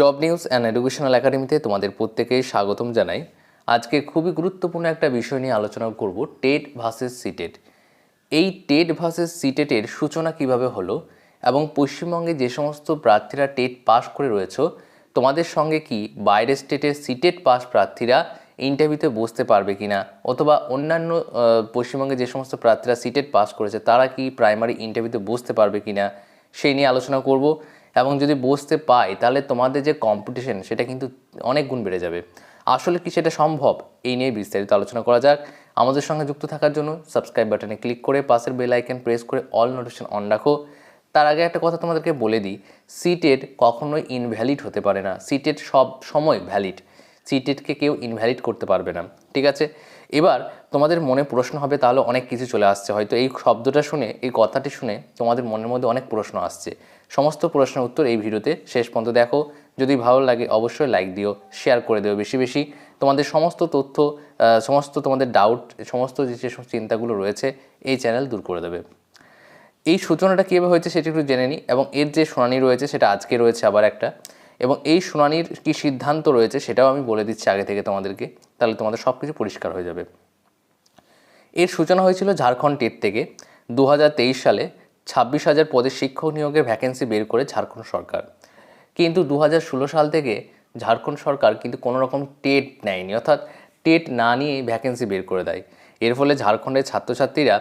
Job news and educational একাডেমিতে তোমাদের প্রত্যেকেই স্বাগতম জানাই। আজকে খুবই গুরুত্বপূর্ণ একটা বিষয় নিয়ে আলোচনা করব টেট ভার্সেস সিটেট এই টেট ভার্সেস সিটেটের সূচনা কীভাবে হলো এবং পশ্চিমবঙ্গে যে সমস্ত প্রার্থীরা টেট পাস করে রয়েছে, তোমাদের সঙ্গে কি বাইরের স্টেটের সিটেট পাস প্রার্থীরা ইন্টারভিউতে বসতে পারবে কিনা, অথবা অন্যান্য পশ্চিমবঙ্গে যে সমস্ত প্রার্থীরা সিটেট পাস করেছে, তারা কি প্রাইমারি ইন্টারভিউতে বসতে পারবে কি না সেই নিয়ে আলোচনা করব। এবং যদি বসতে পাই, তাহলে তোমাদের যে কম্পিটিশন সেটা কিন্তু অনেক গুণ বেড়ে যাবে। আসলে কি সেটা সম্ভব? এই নিয়ে বিস্তারিত আলোচনা করা যাক। আমাদের সঙ্গে যুক্ত থাকার জন্য সাবস্ক্রাইব বাটনে ক্লিক করে, পাশের বেল আইকন প্রেস করে অল নোটিফিকেশন অন রাখো। তার আগে একটা কথা তোমাদেরকে বলে দিই সিটেড কখনোই ইনভ্যালিড হতে পারে না। সিটেড সব সময় ভ্যালিড সিটেডকে কেউ ইনভ্যালিড করতে পারবে না, ঠিক আছে? এবার তোমাদের মনে প্রশ্ন হবে, তাহলে অনেক কিছু চলে আসছে। হয়তো এই শব্দটা শুনে, এই কথাটি শুনে তোমাদের মনের মধ্যে অনেক প্রশ্ন আসছে। সমস্ত প্রশ্নের উত্তর এই ভিডিওতে শেষ পর্যন্ত দেখো। যদি ভালো লাগে অবশ্যই লাইক দিও শেয়ার করে দিও বেশি বেশি। তোমাদের সমস্ত তথ্য সমস্ত তোমাদের ডাউট সমস্ত যে চিন্তাগুলো রয়েছে, এই চ্যানেল দূর করে দেবে। এই সূচনাটা কীভাবে হয়েছে সেটা একটু জেনে নিই এবং এর যে শুনানি রয়েছে সেটা আজকে রয়েছে আবার একটা। এবং এই শুনানির কী সিদ্ধান্ত রয়েছে সেটাও আমি বলে দিচ্ছি আগে থেকে তোমাদেরকে। তাহলে তোমাদের সব কিছু পরিষ্কার হয়ে যাবে। এর সূচনা হয়েছিল ঝাড়খণ্ড টেট থেকে। দু হাজার তেইশ সালে ছাব্বিশ হাজার পদে শিক্ষক নিয়োগের ভ্যাকেন্সি বের করে ঝাড়খণ্ড সরকার। কিন্তু দু হাজার ষোলো সাল থেকে ঝাড়খণ্ড সরকার কিন্তু কোনো রকম টেট নেয়নি। অর্থাৎ টেট না নিয়ে ভ্যাকেন্সি বের করে দেয়। এর ফলে ঝাড়খণ্ডের ছাত্রছাত্রীরা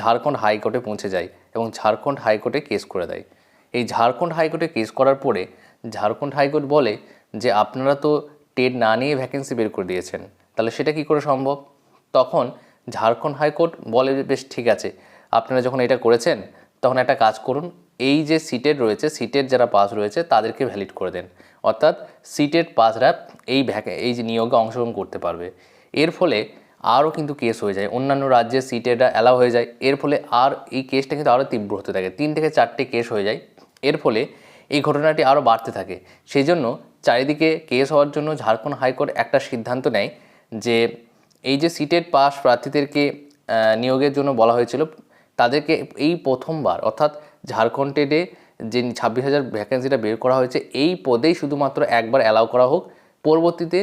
ঝাড়খণ্ড হাইকোর্টে পৌঁছে যায় এবং ঝাড়খণ্ড হাইকোর্টে কেস করে দেয়। এই ঝাড়খণ্ড হাইকোর্টে কেস করার পরে ঝাড়খণ্ড হাইকোর্ট বলে যে, আপনারা তো টেট না নিয়ে ভ্যাকেন্সি বের করে দিয়েছেন। তাহলে সেটা কি করে সম্ভব? তখন ঝাড়খণ্ড হাইকোর্ট বলে, বেশ, ঠিক আছে। আপনারা যখন এটা করেছেন, তখন একটা কাজ করুন। এই যে সিটেড রয়েছে, সিটেড যারা পাস রয়েছে, তাদেরকে ভ্যালিড করে দেন। অর্থাৎ সিটেড পাসরা এই ভ্যাকে এই যে নিয়োগে অংশগ্রহণ করতে পারবে। এর ফলে আরও কিন্তু কেস হয়ে যায়। অন্যান্য রাজ্যে সিটেডরা অ্যালাউ হয়ে যায়। এর ফলে আর এই কেসটা কিন্তু আরও তীব্র হতে থাকে। তিন থেকে চারটে কেস হয়ে যায়। এর ফলে এই ঘটনাটি আরও বাড়তে থাকে। সেই জন্য চারিদিকে কেস হওয়ার জন্য ঝাড়খণ্ড হাইকোর্ট একটা সিদ্ধান্ত নেয় যে এই যে সিটেড পাস প্রার্থীদেরকে নিয়োগের জন্য বলা হয়েছিল, তাদেরকে এই প্রথমবার, অর্থাৎ ঝাড়খণ্ড যে ছাব্বিশ হাজার ভ্যাকেন্সিটা বের করা হয়েছে, এই পদেই শুধুমাত্র একবার অ্যালাউ করা হোক, পরবর্তীতে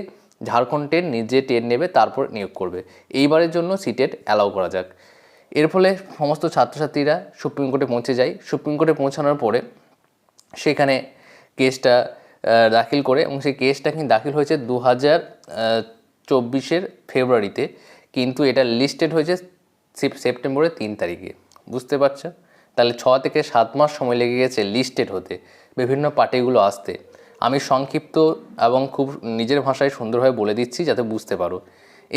ঝাড়খণ্ড টেট নিজে টেট নেবে, তারপর নিয়োগ করবে। এইবারের জন্য সিটেট অ্যালাউ করা যাক। এর ফলে সমস্ত ছাত্রছাত্রীরা সুপ্রিম কোর্টে পৌঁছে যায়। সুপ্রিম কোর্টে পৌঁছানোর পরে সেখানে কেসটা দাখিল করে এবং সেই কেসটা কিন্তু দাখিল হয়েছে দু হাজার চব্বিশের ফেব্রুয়ারিতে। কিন্তু এটা লিস্টেড হয়েছে সেপ্টেম্বরের তিন তারিখে। বুঝতে পারছ? তাহলে ছ থেকে সাত মাস সময় লেগে গেছে লিস্টেড হতে, বিভিন্ন পার্টিগুলো আসতে। আমি সংক্ষিপ্ত এবং খুব নিজের ভাষায় সুন্দরভাবে বলে দিচ্ছি যাতে বুঝতে পারো।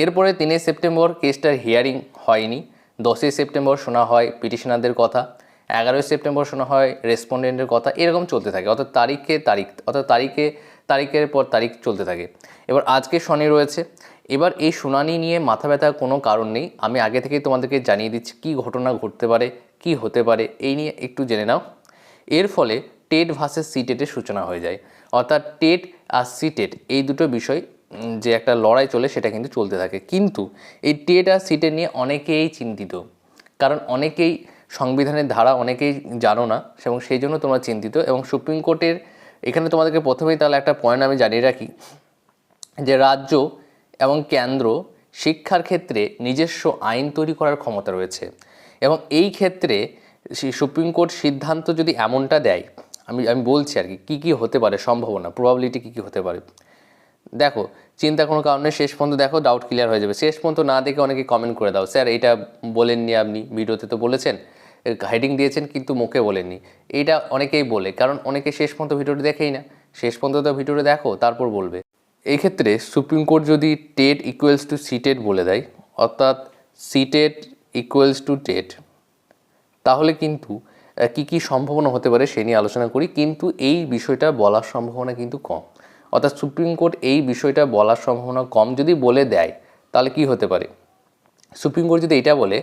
এরপরে তিনই সেপ্টেম্বর কেসটার হিয়ারিং হয়নি। দশই সেপ্টেম্বর শোনা হয় পিটিশনারদের কথা। এগারোই সেপ্টেম্বর শোনা হয় রেসপন্ডেন্টের কথা। এরকম চলতে থাকে। অর্থাৎ তারিখে তারিখ, অর্থাৎ তারিখে, তারিখের পর তারিখ চলতে থাকে। এবার আজকে শনি রয়েছে। এবার এই শুনানি নিয়ে মাথা ব্যথার কোনো কারণ নেই। আমি আগে থেকেই তোমাদেরকে জানিয়ে দিচ্ছি, কী ঘটনা ঘটতে পারে, কি হতে পারে, এই নিয়ে একটু জেনে নাও। এর ফলে টেট ভার্সেস সিটেটের সূচনা হয়ে যায়। অর্থাৎ টেট আর সিটেট, এই দুটো বিষয় যে একটা লড়াই চলে সেটা কিন্তু চলতে থাকে। কিন্তু এই টেট আর সিটেট নিয়ে অনেকেই চিন্তিত। কারণ অনেকেই সংবিধানের ধারা অনেকেই জানো না, এবং সেই জন্য তোমরা চিন্তিত, এবং সুপ্রিম কোর্টের এখানে তোমাদেরকে প্রথমেই তাহলে একটা পয়েন্ট আমি জানিয়ে রাখি, যে রাজ্য এবং কেন্দ্র শিক্ষার ক্ষেত্রে নিজস্ব আইন তৈরি করার ক্ষমতা রয়েছে, এবং এই ক্ষেত্রে সুপ্রিম কোর্ট সিদ্ধান্ত যদি এমনটা দেয়, আমি আমি বলছি আর কি, কী কী হতে পারে সম্ভাবনা প্রবাবিলিটি কী কী হতে পারে? দেখো চিন্তা কোনো কারণে শেষ পর্যন্ত দেখো ডাউট ক্লিয়ার হয়ে যাবে। শেষ পর্যন্ত না দেখে অনেকে কমেন্ট করে দাও, স্যার, এটা বলেননি আপনি, ভিডিওতে তো বলেছেন। হেডিং দিয়েছেন কিন্তু মুখে বলেননি। এইটা অনেকেই বলে, কারণ অনেকে শেষ পর্যন্ত ভিডিওটি দেখেই না। শেষ পর্যন্ত ভিডিওটা দেখো, তারপর বলবে। এই ক্ষেত্রে সুপ্রিম কোর্ট যদি টেট ইকুয়ালস টু সিটেট বলে দেয়, অর্থাৎ সিটেট ইকুয়ালস টু টেট, তাহলে কিন্তু কি কি সম্ভাবনা হতে পারে সে নিয়ে আলোচনা করি, কিন্তু এই বিষয়টা বলার সম্ভাবনা কিন্তু কম। অর্থাৎ সুপ্রিম কোর্ট এই বিষয়টা বলার সম্ভাবনা কম যদি বলে দেয়, তাহলে কি হতে পারে? সুপ্রিম কোর্ট যদি এটা বলে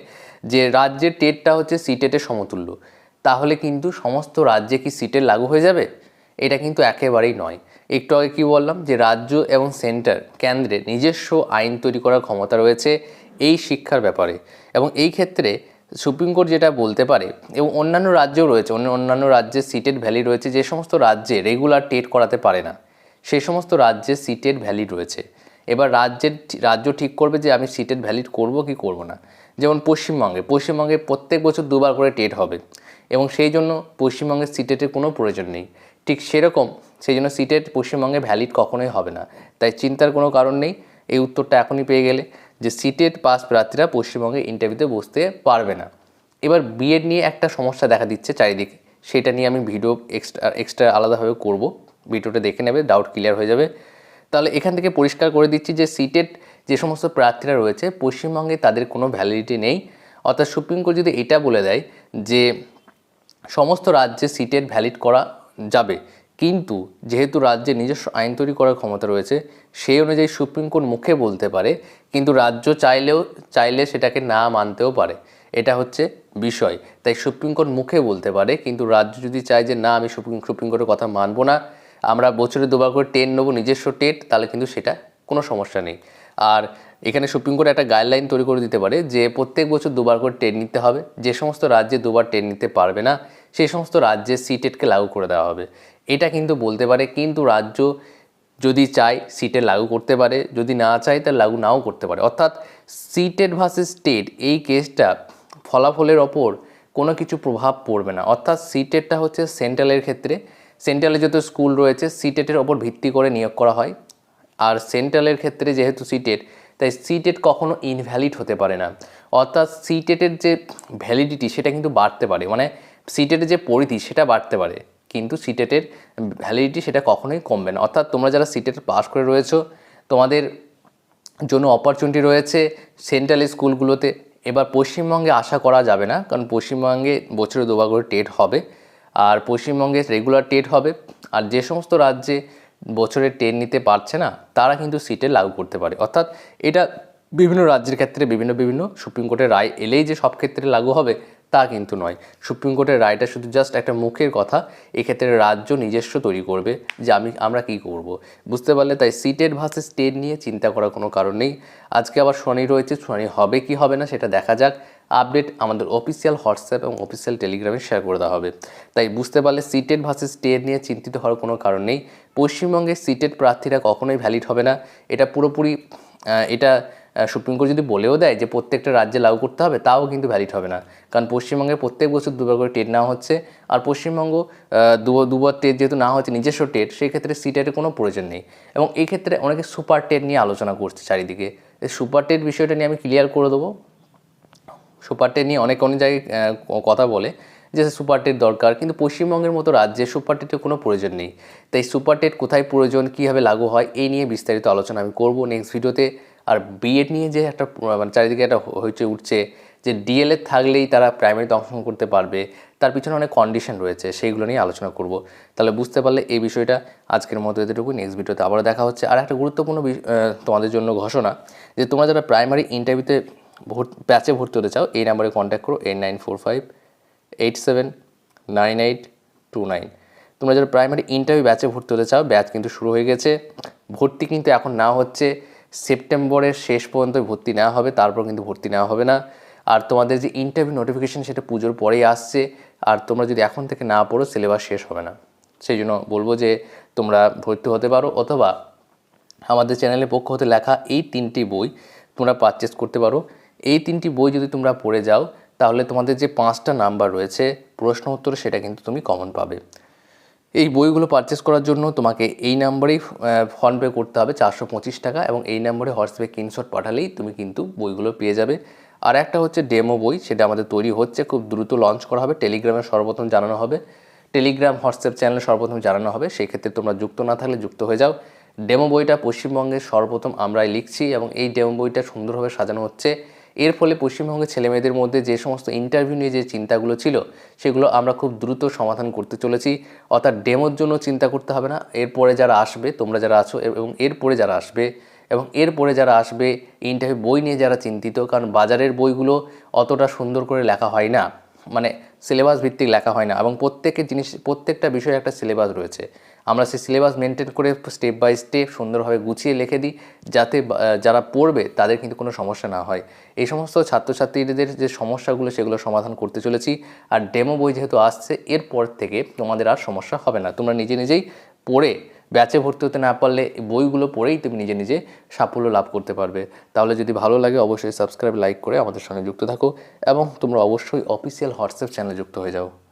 যে রাজ্যের টেটটা হচ্ছে সিটেটের সমতুল্য, তাহলে কিন্তু সমস্ত রাজ্যে কি সিটের লাগু হয়ে যাবে? এটা কিন্তু একেবারেই নয়। একটু আগে কী বললাম যে রাজ্য এবং সেন্টার কেন্দ্রে নিজস্ব আইন তৈরি করার ক্ষমতা রয়েছে এই শিক্ষার ব্যাপারে। এবং এই ক্ষেত্রে সুপ্রিম কোর্ট যেটা বলতে পারে, এবং অন্যান্য রাজ্যেও রয়েছে, অন্য অন্যান্য রাজ্যে সিটের ভ্যালি রয়েছে, যে সমস্ত রাজ্যে রেগুলার টেট করাতে পারে না সেই সমস্ত রাজ্যে সিটের ভ্যালিড রয়েছে। এবার রাজ্যের রাজ্য ঠিক করবে যে আমি সিটের ভ্যালিড করব কি করব না। যেমন পশ্চিমবঙ্গে পশ্চিমবঙ্গে প্রত্যেক বছর দুবার করে টেট হবে এবং সেই জন্য পশ্চিমবঙ্গের সিটেটের কোনো প্রয়োজন নেই। ঠিক সেরকম সেই জন্য সিটেট পশ্চিমবঙ্গে ভ্যালিড কখনোই হবে না। তাই চিন্তার কোনো কারণ নেই। এই উত্তরটা এখনই পেয়ে গেলে যে সিটেট পাস প্রার্থীরা পশ্চিমবঙ্গে ইন্টারভিউতে বসতে পারবে না। এবার বিএড নিয়ে একটা সমস্যা দেখা দিচ্ছে চারিদিকে। সেটা নিয়ে আমি ভিডিও এক্সট্রা এক্সট্রা আলাদাভাবে করব। ভিডিওটা দেখে নেবে ডাউট ক্লিয়ার হয়ে যাবে। তাহলে এখান থেকে পরিষ্কার করে দিচ্ছি যে সিটেট যে সমস্ত প্রার্থীরা রয়েছে, পশ্চিমবঙ্গে তাদের কোনো ভ্যালিডিটি নেই। অর্থাৎ সুপ্রিম কোর্ট যদি এটা বলে দেয় যে সমস্ত রাজ্যে সিটেট ভ্যালিড করা যাবে, কিন্তু যেহেতু রাজ্যে নিজস্ব আইন তৈরি করার ক্ষমতা রয়েছে, সেই অনুযায়ী সুপ্রিম কোর্ট মুখে বলতে পারে, কিন্তু রাজ্য চাইলেও, চাইলে সেটাকে না মানতেও পারে। এটা হচ্ছে বিষয়। তাই সুপ্রিম কোর্ট মুখে বলতে পারে, কিন্তু রাজ্য যদি চায় যে না, আমি সুপ্রিম সুপ্রিম কোর্টের কথা মানবো না আমরা বছরে দুবার করে টেন নেব, নিজস্ব টেট, তাহলে কিন্তু সেটা কোনো সমস্যা নেই। আর এখানে সুপ্রিম কোর্ট একটা গাইডলাইন তৈরি করে দিতে পারে যে প্রত্যেক বছর দুবার করে টেন নিতে হবে। যে সমস্ত রাজ্যে দুবার টেন নিতে পারবে না, সেই সমস্ত রাজ্যে সিটেটকে লাগু করে দেওয়া হবে। এটা কিন্তু বলতে পারে, কিন্তু রাজ্য যদি চায় সিটে লাগু করতে পারে, যদি না চায় তাহলে লাগু নাও করতে পারে। অর্থাৎ সিটেড ভার্সেস স্টেট এই কেসটা ফলাফলের ওপর কোনো কিছু প্রভাব পড়বে না। অর্থাৎ সিটেটটা হচ্ছে সেন্ট্রালের ক্ষেত্রে সেন্ট্রালে যত স্কুল রয়েছে, সিটেটের ওপর ভিত্তি করে নিয়োগ করা হয়। আর সেন্ট্রালের ক্ষেত্রে যেহেতু সিটেট, তাই সিটেট কখনো ইনভ্যালিড হতে পারে না। অর্থাৎ সিটেটের যে ভ্যালিডিটি সেটা কিন্তু বাড়তে পারে। মানে সিটেটের যে পরিধি সেটা বাড়তে পারে। কিন্তু সিটেটের ভ্যালিডিটি সেটা কখনোই কমবে না। অর্থাৎ তোমরা যারা সিটেট পাস করে রয়েছো, তোমাদের জন্য অপরচুনিটি রয়েছে সেন্ট্রাল স্কুলগুলোতে। এবার পশ্চিমবঙ্গে আশা করা যাবে না, কারণ পশ্চিমবঙ্গে বছরে দুবার করে টেট হবে। আর পশ্চিমবঙ্গে রেগুলার টেট হবে। আর যে সমস্ত রাজ্যে বছরে টেট নিতে পারছে না, তারা কিন্তু সিটে লাগু করতে পারে। অর্থাৎ এটা বিভিন্ন রাজ্যের ক্ষেত্রে বিভিন্ন বিভিন্ন সুপ্রিম কোর্টের রায় এলেই যে সব ক্ষেত্রে লাগু হবে তা কিন্তু নয়। সুপ্রিম কোর্টের রায়টা শুধু জাস্ট একটা মুখের কথা। এক্ষেত্রে রাজ্য নিজস্ব তৈরি করবে যে আমি, আমরা কি করব। বুঝতে পারলে তাই সিটেড ভার্সেস স্টেট নিয়ে চিন্তা করার কোনো কারণ নেই। আজকে আবার শনি রয়েছে শনি হবে কি হবে না সেটা দেখা যাক। আপডেট আমাদের অফিসিয়াল হোয়াটসঅ্যাপ এবং অফিসিয়াল টেলিগ্রামে শেয়ার করে দেওয়া হবে। তাই বুঝতে পারলে সিটেড ভার্সেস স্টেট নিয়ে চিন্তিত হওয়ার কোনো কারণ নেই। পশ্চিমবঙ্গে সিটেড প্রার্থীরা কখনোই ভ্যালিড হবে না। এটা পুরোপুরি এটা সুপ্রিম কোর্ট যদি বলেও দেয় যে প্রত্যেকটা রাজ্যে লাগু করতে হবে, তাও কিন্তু ভ্যালিড হবে না। কারণ পশ্চিমবঙ্গে প্রত্যেক বছর দুবার করে টেট নেওয়া হচ্ছে। আর পশ্চিমবঙ্গ দুবার টেট যেহেতু না হচ্ছে, নিজস্ব টেট, সেই ক্ষেত্রে সি সিটেটের কোনো প্রয়োজন নেই। এবং এই ক্ষেত্রে অনেকে সুপার টেট নিয়ে আলোচনা করছে চারিদিকে। সুপার টেট বিষয়টা নিয়ে আমি ক্লিয়ার করে দেবো। সুপার টেট নিয়ে অনেক অনেক জায়গায় কথা বলে যে সুপার টেট দরকার, কিন্তু পশ্চিমবঙ্গের মতো রাজ্যে সুপার টেটের কোনো প্রয়োজন নেই। তাই সুপার টেট কোথায় প্রয়োজন, কীভাবে লাগু হয়, এই নিয়ে বিস্তারিত আলোচনা আমি করব। নেক্সট ভিডিওতে আর বিএড নিয়ে যে একটা মানে চারিদিকে একটা হইচই উঠছে যে ডিএলএড থাকলেই তারা প্রাইমারিতে অংশগ্রহণ করতে পারবে, তার পিছনে অনেক কন্ডিশন রয়েছে, সেইগুলো নিয়ে আলোচনা করব। তাহলে বুঝতে পারলে এই বিষয়টা আজকের মতো এতটুকু নেক্সট ভিডিওতে আবারও দেখা হচ্ছে। আর একটা গুরুত্বপূর্ণ তোমাদের জন্য ঘোষণা যে তোমরা যারা প্রাইমারি ইন্টারভিউতে ভোট ব্যাচে ভর্তি হতে চাও, এই নাম্বারে কন্ট্যাক্ট করো eight nine four five eight seven nine eight two nine তোমরা যারা প্রাইমারি ইন্টারভিউ ব্যাচে ভর্তি হতে চাও ব্যাচ কিন্তু শুরু হয়ে গেছে, ভর্তি কিন্তু এখন না হচ্ছে। সেপ্টেম্বরের শেষ পর্যন্ত ভর্তি নেওয়া হবে, তারপর কিন্তু ভর্তি নেওয়া হবে না। আর তোমাদের যে ইন্টারভিউ নোটিফিকেশন সেটা পুজোর পরেই আসছে, আর তোমরা যদি এখন থেকে না পড়ো সিলেবাস শেষ হবে না। সেই জন্য বলব যে তোমরা ভর্তি হতে পারো, অথবা আমাদের চ্যানেলের পক্ষ হতে লেখা এই তিনটি বই তোমরা পারচেস করতে পারো। এই তিনটি বই যদি তোমরা পড়ে যাও, তাহলে তোমাদের যে পাঁচটা নাম্বার রয়েছে, প্রশ্ন উত্তর সেটা কিন্তু তুমি কমন পাবে। এই বইগুলো পারচেস করার জন্য তোমাকে এই নাম্বারেই ফোনপে করতে হবে চারশো পঁচিশ টাকা এবং এই নাম্বারে হোয়াটসঅ্যাপে স্ক্রিনশট পাঠালেই তুমি কিন্তু বইগুলো পেয়ে যাবে। আর একটা হচ্ছে ডেমো বই, সেটা আমাদের তৈরি হচ্ছে, খুব দ্রুত লঞ্চ করা হবে টেলিগ্রামে সর্বপ্রথম জানানো হবে টেলিগ্রাম হোয়াটসঅ্যাপ চ্যানেলে সর্বপ্রথম জানানো হবে, সেই ক্ষেত্রে তোমরা যুক্ত না থাকলে যুক্ত হয়ে যাও। ডেমো বইটা পশ্চিমবঙ্গের সর্বপ্রথম আমরাই লিখছি এবং এই ডেমো বইটা সুন্দরভাবে সাজানো হচ্ছে। এর ফলে পশ্চিমবঙ্গের ছেলেমেয়েদের মধ্যে যে সমস্ত ইন্টারভিউ নিয়ে যে চিন্তাগুলো ছিল, সেগুলো আমরা খুব দ্রুত সমাধান করতে চলেছি। অর্থাৎ ডেমোর জন্য চিন্তা করতে হবে না। এরপরে যারা আসবে, তোমরা যারা আছো, এবং এরপরে যারা আসবে, এবং এরপরে যারা আসবে ইন্টারভিউ বই নিয়ে যারা চিন্তিত, কারণ বাজারের বইগুলো অতটা সুন্দর করে লেখা হয় না। মানে সিলেবাস ভিত্তিক লেখা হয় না এবং প্রত্যেকের জিনিস, প্রত্যেকটা বিষয়ে একটা সিলেবাস রয়েছে। আমরা সেই সিলেবাস মেনটেন করে স্টেপ বাই স্টেপ সুন্দরভাবে গুছিয়ে লিখে দিই যাতে যারা পড়বে তাদের কিন্তু কোনো সমস্যা না হয়। এই সমস্ত ছাত্রছাত্রীদের যে সমস্যাগুলো সেগুলো সমাধান করতে চলেছি। আর ডেমো বই যেহেতু আসছে, এরপর থেকে তোমাদের আর সমস্যা হবে না। তোমরা নিজে নিজেই পড়ে ব্যাচে ভর্তি হতে না পারলে বইগুলো পড়েই তুমি নিজে নিজে সাফল্য লাভ করতে পারবে। তাহলে যদি ভালো লাগে অবশ্যই সাবস্ক্রাইব, লাইক করে আমাদের সঙ্গে যুক্ত থাকো এবং তোমরা অবশ্যই অফিসিয়াল হোয়াটসঅ্যাপ চ্যানেলে যুক্ত হয়ে যাও।